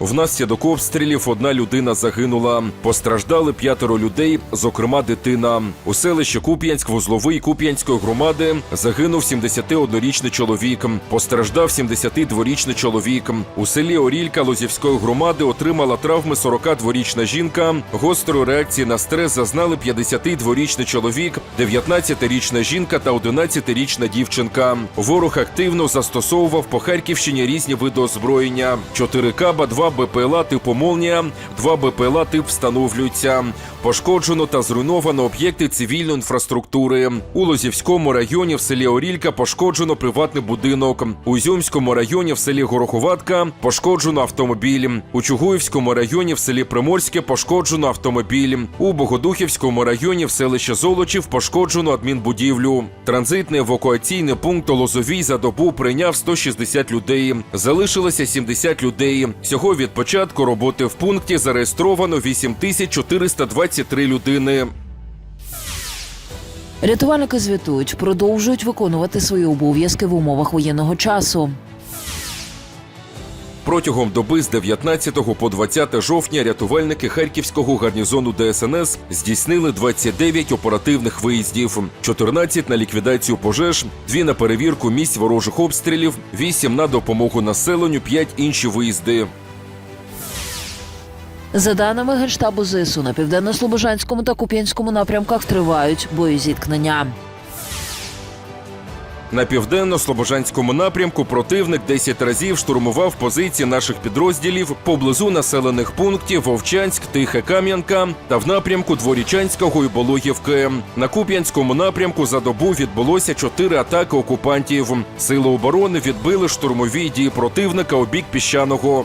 Внаслідок обстрілів одна людина загинула. Постраждали п'ятеро людей, зокрема дитина. У селищі Куп'янськ вузловий Куп'янської громади загинув 71-річний чоловік. Постраждав 72-річний чоловік. У селі Орілька Лозівської громади отримала травми 42-річна жінка. Гострої реакції на стрес зазнали 52-річний чоловік, 19-річна жінка та 11-річна дівчинка. Ворог активно застосовував по Харківщині різні види озброєння: 4 каба, 2 БПЛА типу «Молнія», 2 БПЛА тип встановлюються. Пошкоджено та зруйновано об'єкти цивільної інфраструктури. У Лозівському районі в селі Орілька пошкоджено приватний будинок. У Ізюмському районі в селі Гороховатка пошкоджено автомобіль. У Чугуївському районі в селі Приморське пошкоджено автомобіль. У Богодухівському районі в селищі Золочів пошкоджено адмінбудівлю. Транзитний евакуаційний пункт у Лозовій за добу прийняв 160 людей. Залишилося 70 людей. Всього від початку роботи в пункті зареєстровано 8423 людини. Рятувальники звітують, продовжують виконувати свої обов'язки в умовах воєнного часу. Протягом доби з 19 по 20 жовтня рятувальники Харківського гарнізону ДСНС здійснили 29 оперативних виїздів, 14 на ліквідацію пожеж, 2 на перевірку місць ворожих обстрілів, 8 на допомогу населенню, 5 інші виїзди. За даними Генштабу ЗСУ, на південно-слобожанському та Куп'янському напрямках тривають боєзіткнення. На південно-слобожанському напрямку противник 10 разів штурмував позиції наших підрозділів поблизу населених пунктів Вовчанськ, Тиха Кам'янка та в напрямку Дворічанського і Болохівки. На Куп'янському напрямку за добу відбулося чотири атаки окупантів. Сили оборони відбили штурмові дії противника у бік піщаного.